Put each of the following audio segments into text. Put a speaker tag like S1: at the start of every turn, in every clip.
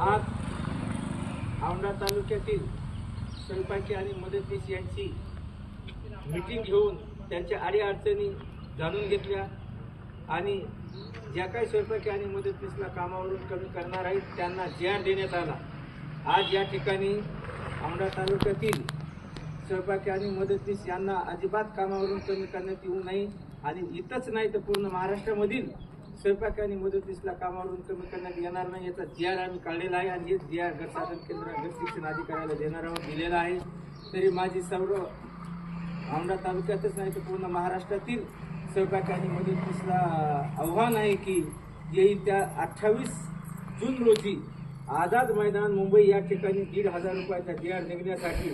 S1: आज औंढा तालुक्यातील सरपंच आणि मदतनीस यांची मीटिंग घेऊन त्यांच्या अडीअडचणी जाणून घेतल्या आणि ज्या काही सरपंच आणि मदतनीसला कामावरून कमी करणार आहेत त्यांना जी देण्यात आला. आज या ठिकाणी औंढा तालुक्यातील सरपंच आणि मदतनीस यांना अजिबात कामावरून कमी करण्यात येऊ नये आणि इथंच नाही तर पूर्ण महाराष्ट्रामधील स्वयंपाक आणि मदतीसला कामावरून कमी करण्यात येणार नाही याचा जी आर आम्ही काढलेला आहे आणि हेच जी आर गट साधन केंद्र गट शिक्षण अधिकाऱ्याला देणार आहोत दिलेला आहे. तरी माझी सर्व औंढा तालुक्यातच नाही तर पूर्ण महाराष्ट्रातील स्वयंपाक आणि मदतीसला आव्हान आहे की येईल त्या अठ्ठावीस जून रोजी आझाद मैदान मुंबई या ठिकाणी दीड हजार रुपयाचा जी आर निघण्यासाठी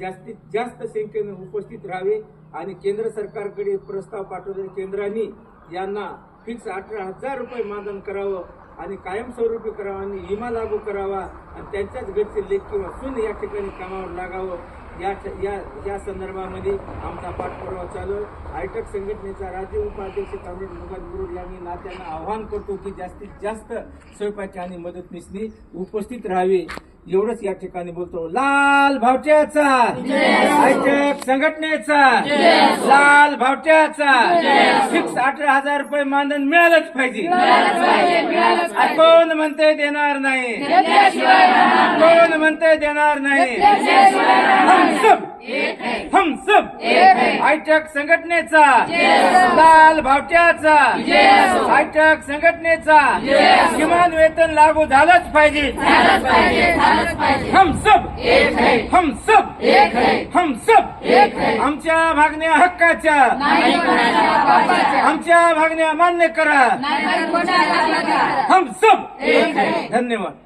S1: जास्तीत जास्त संख्येने उपस्थित राहावे आणि केंद्र सरकारकडे प्रस्ताव पाठवले केंद्राने यांना फिक्स अठरा हजार रुपये मानधन करावं आणि कायमस्वरूपी करावं आणि विमा लागू करावा आणि त्यांच्याच घरचे लेख किंवा सून या ठिकाणी कामावर लागावं. या या या संदर्भामध्ये आमचा पाठपुरावा चालू आयटक संघटनेचा राज्य उपाध्यक्ष कॉम्रेड मुगल गुरुड यांनी नात्यांना आवाहन करतो की जास्तीत जास्त स्वयंपाकी आणि मदतनीसनी उपस्थित राहावी. एवढंच या ठिकाणी बोलतो. लाल भावट्याचा हायटेक संघटनेचा. लाल भावट्याचा फिक्स अठरा हजार रुपये मानधन मिळालंच पाहिजे. कोण म्हणते देणार नाही? कोण म्हणते देणार नाही? हायटेक संघटनेचा. लाल भावट्याचा. हायटेक संघटनेचा. किमान वेतन लागू झालंच पाहिजे. हम सब. हम सब. हम सब. आमच्या मागण्या हक्काच्या. आमच्या मागण्या मान्य करा. हम सब. धन्यवाद.